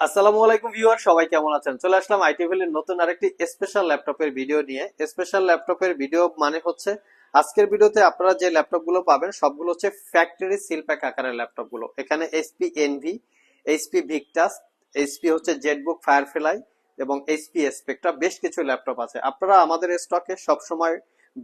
আসসালামু আলাইকুম ভিউয়ার, সবাই কেমন আছেন? চলে আসলাম আইটি ভ্যালির নতুন আরেকটি স্পেশাল ল্যাপটপের ভিডিও নিয়ে। স্পেশাল ল্যাপটপের ভিডিও মানে হচ্ছে, আজকের ভিডিওতে আপনারা যে ল্যাপটপগুলো পাবেন, সবগুলো হচ্ছে ফ্যাক্টরি সিল প্যাক আকারের ল্যাপটপগুলো এখানে HP Envy HP Victus HP হচ্ছে জেটবুক ফায়ারফ্লাই এবং এইচপি স্পেক্ট্রা বেশ কিছু ল্যাপটপ আছে। আপনারা আমাদের স্টকে সবসময়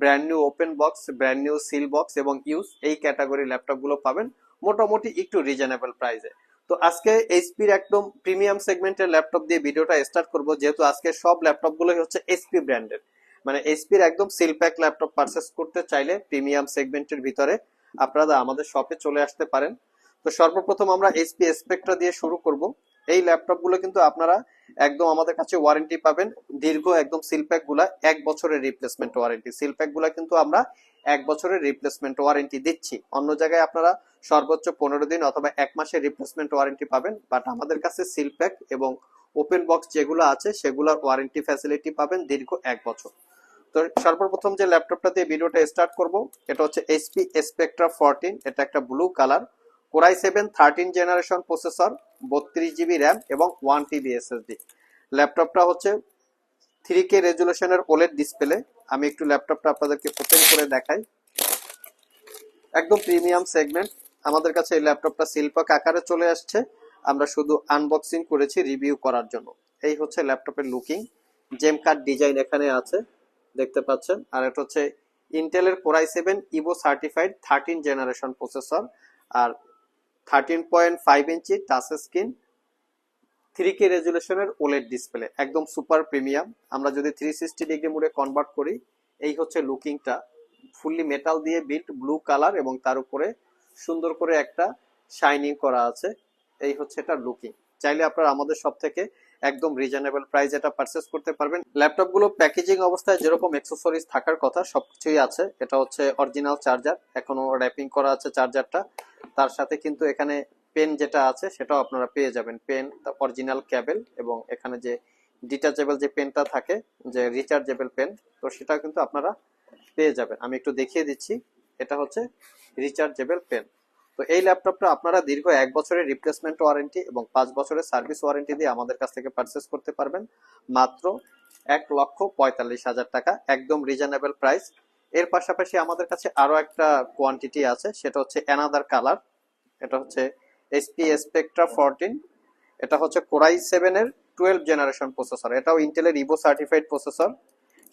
brand new open box brand new seal box এবং ইউজ এই ক্যাটাগরি ল্যাপটপগুলো পাবেন, মোটামুটি একটু রিজনেবল প্রাইসে তো আজকে এইচপির একদম প্রিমিয়াম সেগমেন্টের ল্যাপটপ দিয়ে ভিডিওটা স্টার্ট করব, যেহেতু আজকে সব ল্যাপটপ গুলোই হচ্ছে এইচপি ব্র্যান্ডের মানে এইচপি এইচপির একদম সিল প্যাক ল্যাপটপ পারচেস করতে চাইলে প্রিমিয়াম সেগমেন্টের ভিতরে আপনারা আমাদের শপে চলে আসতে পারেন। তো সর্বপ্রথম আমরা এইচপি স্পেক্ট্রা দিয়ে শুরু করব। এই ল্যাপটপগুলো কিন্তু আপনারা একদম আমাদের কাছে ওয়ারেন্টি পাবেন। দীর্ঘ একদম সিল প্যাকগুলা এক বছরের রিপ্লেসমেন্ট ওয়ারেন্টি সিল প্যাকগুলা কিন্তু আমরা এক বছরের রিপ্লেসমেন্ট ওয়ারেন্টি দিচ্ছি। অন্য জায়গায় আপনারা সর্বোচ্চ পনেরো দিন অথবা এক মাসের রিপ্লেসমেন্ট ওয়ারেন্টি পাবেন। বাট আমাদের কাছে সিল প্যাক এবং ওপেন বক্স যেগুলো আছে, সেগুলোর ওয়ারেন্টি ফ্যাসিলিটি পাবেন দীর্ঘ এক বছর। তো সর্বপ্রথম যে ল্যাপটপটা দিয়ে ভিডিওটা স্টার্ট করব, এটা হচ্ছে এইচপি স্পেকট্রা ফোরটিন এটা একটা blue colour core i seven thirteen generation processor বত্রিশ জিবি র্যাম এবং ওয়ান টিবি এসএসডি ল্যাপটপটা হচ্ছে থ্রি কে রেজুলেশনের ওলেড ডিসপ্লে আমি একটু ল্যাপটপটা আপনাদেরকে ওপেন করে দেখাই। একদম প্রিমিয়াম সেগমেন্ট আমাদের কাছে এই ল্যাপটপটা শিল্পক আকারে চলে আসছে। আমরা শুধু আনবক্সিং করেছি রিভিউ করার জন্য। এই হচ্ছে ল্যাপটপের লুকিং জেম কার্ড ডিজাইন এখানে আছে, দেখতে পাচ্ছেন। আর এটা হচ্ছে ইন্টেলের core i seven Evo certified thirteen generation processor R thirteen point five inch touch screen three K রেজুলেশনের OLED display একদম সুপার প্রিমিয়াম আমরা যদি থ্রি সিক্সটি ডিগ্রি মোডে কনভার্ট করি, এই হচ্ছে লুকিংটা ফুললি মেটাল দিয়ে বিল্ট ব্লু কালার এবং তার উপরে সুন্দর করে একটা শাইনিং করা আছে। এই হচ্ছে এটা লুকিং চাইলে আপনারা আমাদের সব থেকে একদম রিজনেবল প্রাইস এটা পারচেস করতে পারবেন। ল্যাপটপগুলো প্যাকেজিং অবস্থায় যেরকম অ্যাক্সেসরিজ থাকার কথা সবকিছুই আছে। এটা হচ্ছে অরিজিনাল চার্জার এখনও র্যাপিং করা আছে চার্জারটা তার সাথে কিন্তু এখানে পেন যেটা আছে, সেটাও আপনারা পেয়ে যাবেন। পেন অরিজিনাল ক্যাবেল এবং এখানে যে ডিটাচেবল যে পেনটা থাকে, যে রিচার্জেবল পেন তো সেটা কিন্তু আপনারা পেয়ে যাবেন। আমি একটু দেখিয়ে দিচ্ছি। এটা হচ্ছে রিচার্জেবল পেন তো এই ল্যাপটপটা আপনারা দীর্ঘ এক বছরের রিপ্লেসমেন্ট ওয়ারেন্টি এবং পাঁচ বছরের সার্ভিস ওয়ারেন্টি দিয়ে আমাদের কাছ থেকে পারচেস করতে পারবেন। মাত্র এক লক্ষ পঁয়তাল্লিশ হাজার টাকা, একদম রিজনেবল প্রাইস এর পাশাপাশি আমাদের কাছে আরও একটা কোয়ান্টিটি আছে, সেটা হচ্ছে অ্যানাদার কালার এটা হচ্ছে এসপি স্পেকট্রা ফোরটিন এটা হচ্ছে কোরাই সেভেনের টুয়েলভ জেনারেশন প্রসেসর এটাও ইন্টেলের ইভো সার্টিফাইড প্রসেসর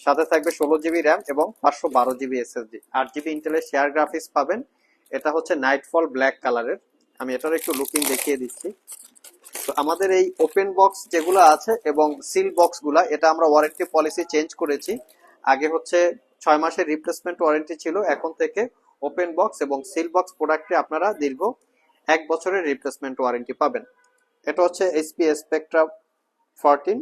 সাথে থাকবে ষোলো জিবি র্যাম এবং পাঁচশো বারো জিবি এসএসডি আট জিবি ইন্টেলের শেয়ার গ্রাফিক্স পাবেন। এটা হচ্ছে নাইটফল ব্ল্যাক কালারের আমি এটার একটু লুকিং দেখিয়ে দিচ্ছি। তো আমাদের এই ওপেন বক্স যেগুলো আছে এবং সিল বক্সগুলা, এটা আমরা ওয়ারেন্টি পলিসি চেঞ্জ করেছি। আগে হচ্ছে ছয় মাসের রিপ্লেসমেন্ট ওয়ারেন্টি ছিল, এখন থেকে ওপেন বক্স এবং সিল বক্স প্রোডাক্টে আপনারা দীর্ঘ এক বছরের রিপ্লেসমেন্ট ওয়ারেন্টি পাবেন। এটা হচ্ছে HP Spectre fourteen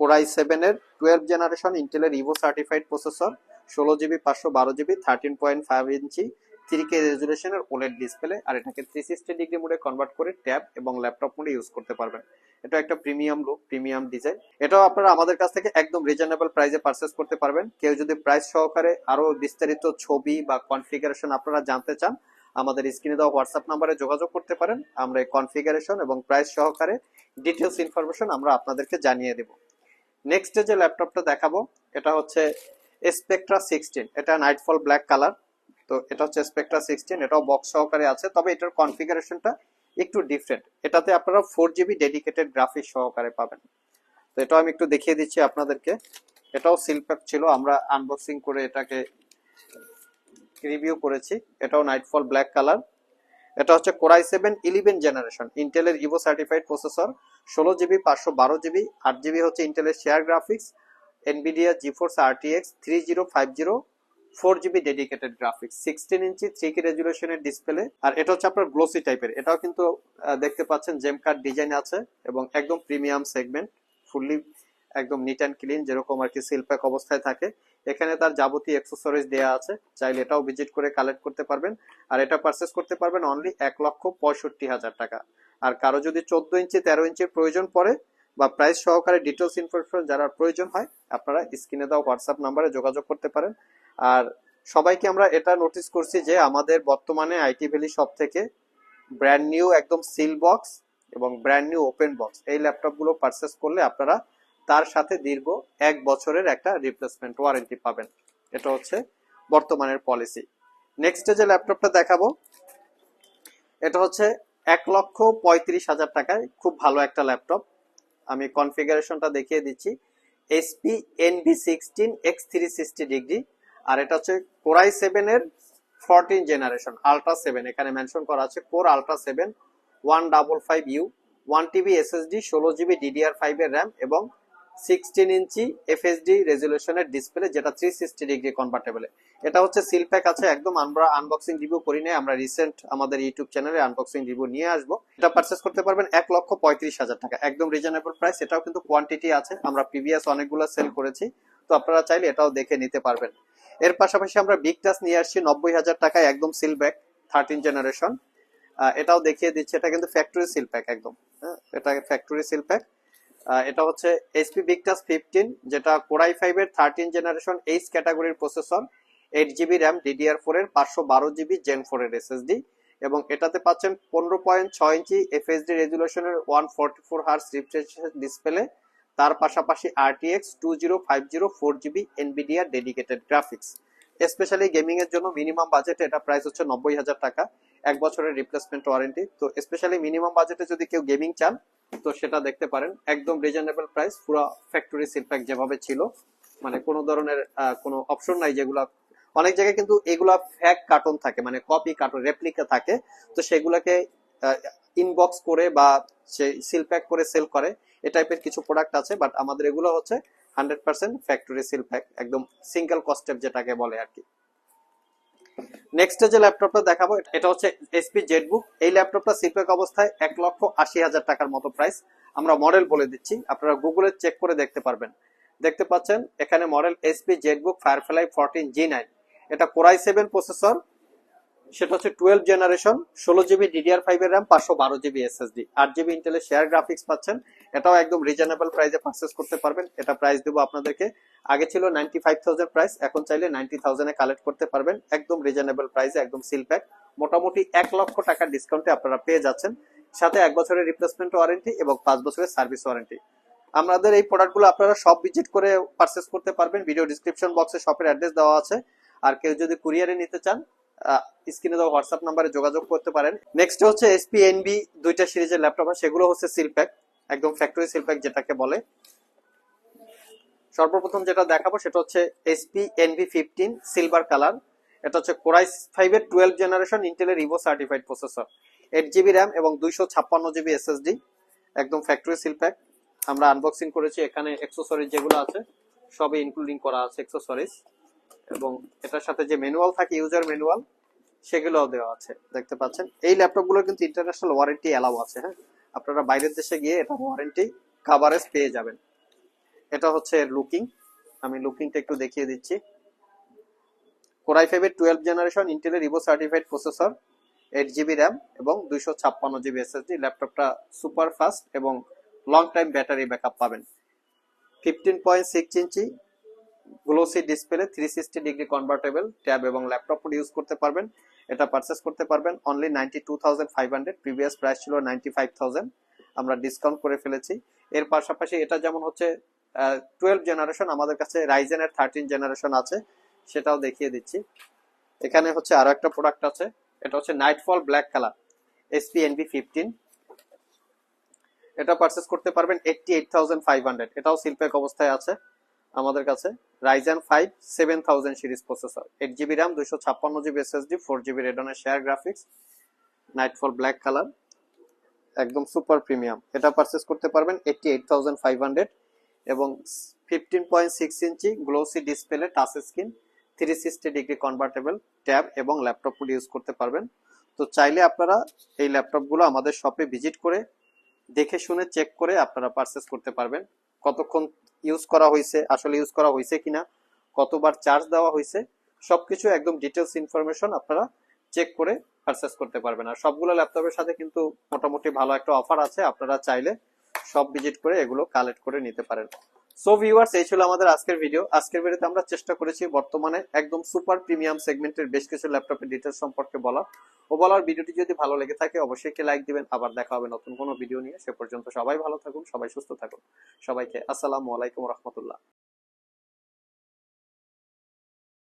core i seven এর টুয়েলভ জেনারেশন ইন্টেলের ইভো সার্টিফাইড প্রসেসর ষোলো জিবি পাঁচশো বারো GB thirteen point five inch three K রেজুলেশনের OLED display, আর এটাকে থ্রি সিক্সটি ডিগ্রি মোডে কনভার্ট করে ট্যাব এবং ল্যাপটপ মোডে ইউজ করতে পারবেন। এটা একটা প্রিমিয়াম লুক প্রিমিয়াম ডিজাইন এটাও আপনারা আমাদের কাছ থেকে একদম রিজনেবল প্রাইসে পারচেস করতে পারবেন। কেউ যদি প্রাইস সহকারে আরও বিস্তারিত ছবি বা কনফিগারেশন আপনারা জানতে চান, আমাদের স্ক্রিনে দেওয়া হোয়াটসঅ্যাপ নাম্বারে যোগাযোগ করতে পারেন। আমরা কনফিগারেশন এবং প্রাইস সহকারে ডিটেলস ইনফরমেশন আমরা আপনাদেরকে জানিয়ে দেব। নেক্সট যে ল্যাপটপটা দেখাবো, এটা হচ্ছে স্পেকট্রা সিক্সটিন এটা নাইটফল ব্ল্যাক কালার তো এটা হচ্ছে স্পেকট্রা সিক্সটিন এটাও বক্স সহকারে আছে, তবে এটার কনফিগারেশনটা একটু ডিফারেন্ট এটাতে আপনারা ফোর জিবি ডেডিকেটেড গ্রাফিক্স সহকারে পাবেন। তো এটাও আমি একটু দেখিয়ে দিচ্ছি আপনাদেরকে। এটাও সিলপ্যাক ছিল, আমরা আনবক্সিং করে এটাকে রিভিউ করেছি। এটাও নাইটফল ব্ল্যাক কালার এটা হচ্ছে core i seven eleven generation ইন্টেলের ইভো সার্টিফাইড প্রসেসর ষোলো জিবি পাঁচশো বারো জিবি আট জিবি হচ্ছে ইন্টেলের share graphics Nvidia GeForce RTX three zero five zero four GB dedicated graphics sixteen inch three K রেজুলেশনের display আর এটা হচ্ছে আপনার গ্লোসি টাইপের এটাও কিন্তু দেখতে পাচ্ছেন জেম কার্ড ডিজাইন আছে এবং একদম প্রিমিয়াম সেগমেন্ট ফুললি একদম নিট অ্যান্ড ক্লিন যেরকম আর কি সিলপ্যাক অবস্থায় থাকে। এখানে তার যাবতীয় অ্যাক্সেসরিজ দেওয়া আছে, চাইলে এটাও ভিজিট করে কালেক্ট করতে পারবেন। আর এটা পারচেস করতে পারবেন অনলি এক লক্ষ পঁয়ষট্টি হাজার টাকা। আর কারও যদি চোদ্দ ইঞ্চি তেরো ইঞ্চির প্রয়োজন পড়ে বা প্রাইস সহকারে ডিটেলস ইনফরমেশন যারা প্রয়োজন হয়, আপনারা স্ক্রিনে দাও হোয়াটসঅ্যাপ নাম্বারে যোগাযোগ করতে পারেন। আর সবাইকে আমরা এটা নোটিস করছি যে আমাদের বর্তমানে আইটি ভ্যালি সব থেকে ব্র্যান্ড নিউ একদম সিল বক্স এবং ব্র্যান্ড নিউ ওপেন বক্স এই ল্যাপটপগুলো পারচেস করলে আপনারা তার সাথে দীর্ঘ এক বছরের একটা রিপ্লেসমেন্ট ওয়ারেন্টি পাবেন। এটা হচ্ছে বর্তমানের পলিসি নেক্সট যে ল্যাপটপটা দেখাবো, এটা হচ্ছে এক লক্ষ পঁয়ত্রিশ হাজার টাকায় খুব ভালো একটা ল্যাপটপ আমি কনফিগারেশনটা দেখিয়ে দিচ্ছি। SP NB sixteen x three sixty degree. আর এটা হচ্ছে কোরাই সেভেন এর ফোরটিন জেনারেশন আলট্রা সেভেন এখানে মেনশন করা আছে core ultra seven one double five U one TB SSD ষোলো জিবি ডিডিআর ফাইভ এর র্যাম এবং সিক্সটিন ইঞ্চি এফএসডি রেজুলেশনের ডিসপ্লে যেটা থ্রি সিক্সটি ডিগ্রি কনভার্টেবল এটা হচ্ছে সিল প্যাক আছে, একদম আমরা আনবক্সিং রিভিউ করি নাই, আমরা রিসেন্ট আমাদের ইউটিউব চ্যানেলে আনবক্সিং রিভিউ নিয়ে আসব। এটা পারচেস করতে পারবেন এক লক্ষ পঁয়ত্রিশ হাজার টাকা। একদম রিজনেবল প্রাইস এটাও কিন্তু কোয়ান্টিটি আছে। আমরা প্রিভিয়াস অনেকগুলো সেল করেছি। তো আপনারা চাইলে এটাও দেখে নিতে পারবেন। এর পাশাপাশি আমরা বিগ টাস নিয়ে আসছি, নব্বই হাজার টাকায় একদম সিল ব্যাক থার্টিন জেনারেশন এটাও দেখিয়ে দিচ্ছি, এটা কিন্তু ফ্যাক্টরি সিল প্যাক একদম। হ্যাঁ এটা ফ্যাক্টরি সিল প্যাক এটা হচ্ছে এইচপি বিগ টাচ ফিফটিন যেটা কোরাই ফাইভের থার্টিন জেনারেশন এইচ ক্যাটাগরির processor eight GB RAM DDR four এর পাঁচশো বারো জিবি জেন ফোর এর এসএসডি এবং এটাতে পাচ্ছেন পনেরো পয়েন্ট ছয় ইঞ্চি FSD রেজুলেশনের one forty four hertz display তার পাশাপাশি RTX two zero five zero four GB Nvidia dedicated graphics specially gaming এর জন্য মিনিমাম বাজেটে এটা প্রাইস হচ্ছে নব্বই হাজার টাকা। এক বছরের রিপ্লেসমেন্ট ওয়ারেন্টি তো স্পেশালি মিনিমাম বাজেটে যদি কেউ গেমিং চান, তো সেটা দেখতে পারেন। একদম রিজনেবল প্রাইস পুরো ফ্যাক্টরি সিলপ্যাক যেভাবে ছিল। মানে কোনো ধরনের কোনো অপশন নাই যেগুলা অনেক জায়গায় কিন্তু এগুলা ফ্যাক কার্টুন থাকে মানে কপি কার্টুন রেপ্লিকা থাকে। তো সেগুলাকে ইনবক্স করে বা সেই সিল প্যাক করে সেল করে। এ টাইপের কিছু প্রোডাক্ট আছে বাট আমাদের এগুলো হচ্ছে hundred percent factory seal pack একদম সিঙ্গেল কস্টেপ যেটাকে বলে আর কি। নেক্সট যে ল্যাপটপটা দেখাবো, এটা হচ্ছে এসপি জেটবুক এই ল্যাপটপটা সিলপ্যাক অবস্থায় এক লক্ষ আশি হাজার টাকার মতো প্রাইস আমরা মডেল বলে দিচ্ছি, আপনারা গুগলে চেক করে দেখতে পারবেন। দেখতে পাচ্ছেন, এখানে model SP ZBook Firefly fourteen G nine এটা কোরাই সেভেন প্রসেসর, সেটা হচ্ছে টুয়েলভ জেনারেশন, ষোলো জিবি ডিডিআর ফাইভ এর র্যাম পাঁচশো বারো জিবি এসএসডি আট জিবি ইন্টেলের শেয়ার গ্রাফিক্স পাচ্ছেন। এটাও একদম রিজনেবল প্রাইসে পারচেস করতে পারবেন। এটা প্রাইস দেবো আপনাদেরকে। আগে ছিল নাইনটি ফাইভ থাউজেন্ড প্রাইস এখন চাইলে নাইনটি থাউজেন্ডে কালেক্ট করতে পারবেন। একদম রিজনেবল প্রাইসে একদম সিল প্যাক মোটামুটি এক লক্ষ টাকার ডিসকাউন্টে আপনারা পেয়ে যাচ্ছেন। সাথে এক বছরের রিপ্লেসমেন্ট ওয়ারেন্টি এবং পাঁচ বছরের সার্ভিস ওয়ারেন্টি আমাদের এই প্রোডাক্টগুলো আপনারা সব ভিজিট করে পারচেস করতে পারবেন। ভিডিও ডিসক্রিপশন বক্সে শপের অ্যাড্রেস দেওয়া আছে। আর কেউ যদি কুরিয়ারে নিতে চান স্ক্রিনে দেওয়া হোয়াটসঅ্যাপ নাম্বারে যোগাযোগ করতে পারেন। নেক্সট হচ্ছে এসপি এনবি দুইটা সিরিজের ল্যাপটপ সেগুলো হচ্ছে সিলপ্যাক একদম ফ্যাক্টরি সিলপ্যাক যেটাকে বলে। সর্বপ্রথম যেটা দেখাবো সেটা হচ্ছে SP NB fifteen silver colour এটা হচ্ছে কোরাই ফাইভ এর টুয়েলভ জেনারেশন ইন্টেলের Evo certified processor eight GB RAM এবং দুইশো ছাপ্পান্ন জিবি এসএসডি একদম ফ্যাক্টরি সিলপ্যাক আমরা আনবক্সিং করেছি, এখানে এক্সেসরিজ যেগুলো আছে, সবই ইনক্লুডিং করা আছে এক্সেসরিজ এবং এটার সাথে যে ম্যানুয়াল থাকে ইউজার ম্যানুয়াল সেগুলোও দেওয়া আছে, দেখতে পাচ্ছেন। এই ল্যাপটপগুলো কিন্তু ইন্টারন্যাশনাল ওয়ারেন্টি অ্যালাউ আছে হ্যাঁ? আপনারা বাইরের দেশে গিয়ে এটা ওয়ারেন্টি কাভারেজ পেয়ে যাবেন। এটা হচ্ছে এর লুকিং আমি লুকিংটা একটু দেখিয়ে দিচ্ছি। কোরাই ফাইভের টুয়েলভ জেনারেশন ইন্টেলের Evo certified processor eight GB RAM এবং দুইশো ছাপ্পান্ন জিবি এসএসডি ল্যাপটপটা সুপার ফাস্ট এবং লং টাইম ব্যাটারি ব্যাকআপ পাবেন। Fifteen point six inch glossy display three sixty degree convertible tab এবং ল্যাপটপ ইউজ করতে পারবেন। এটা পারচেস করতে পারবেন only ninety two thousand five hundred previous price ছিল নাইনটি ফাইভ থাউজেন্ড আমরা ডিসকাউন্ট করে ফেলেছি। এর পাশাপাশি এটা যেমন হচ্ছে টুয়েলভ জেনারেশন আমাদের কাছে রাইজেনের থার্টিন জেনারেশন আছে, সেটাও দেখিয়ে দিচ্ছি। এখানে হচ্ছে আরও একটা প্রোডাক্ট আছে, এটা হচ্ছে Nightfall black colour SP NB fifteen এটা পারচেস করতে পারবেন eighty eight thousand five hundred এটাও সিলপ্যাক অবস্থায় আছে। আমাদের কাছে Ryzen five seven thousand series processor eight GB RAM দুইশো ছাপ্পান্ন GB SSD four GB রেডনের share graphics night Nightfall black colour একদম সুপার প্রিমিয়াম এটা পারচেস করতে পারবেন eighty eight thousand five hundred এবং fifteen point six inch glossy display touch screen three sixty degree convertible tab এবং laptop use করতে পারবেন। তো চাইলে আপনারা এই ল্যাপটপগুলো আমাদের শপে ভিজিট করে, দেখে শুনে চেক করে আপনারা পারচেস করতে পারবেন। কতক্ষণ ইউজ করা হয়েছে, আসলে ইউজ করা হয়েছে কিনা, কতবার চার্জ দেওয়া হয়েছে, সবকিছু একদম ডিটেলস ইনফরমেশন আপনারা চেক করে পারচেস করতে পারবেন। আর সবগুলো ল্যাপটপের সাথে কিন্তু মোটামুটি ভালো একটা অফার আছে, আপনারা চাইলে সব ভিজিট করে এগুলো কালেক্ট করে নিতে পারেন। সো ভিউয়ার্স এই ছিল আমাদের আজকের ভিডিও আজকের ভিডিওতে আমরা চেষ্টা করেছি বর্তমানে একদম সুপার প্রিমিয়াম সেগমেন্টের বেশ কিছু ল্যাপটপের ডিটেলস সম্পর্কে বলা ও বলার ভিডিওটি যদি ভালো লেগে থাকে, অবশ্যই কে লাইক দিবেন। আবার দেখা হবে নতুন কোনো ভিডিও নিয়ে। সে পর্যন্ত সবাই ভালো থাকুন, সবাই সুস্থ থাকুন। সবাইকে আসসালামু আলাইকুম রহমতুল্লাহ।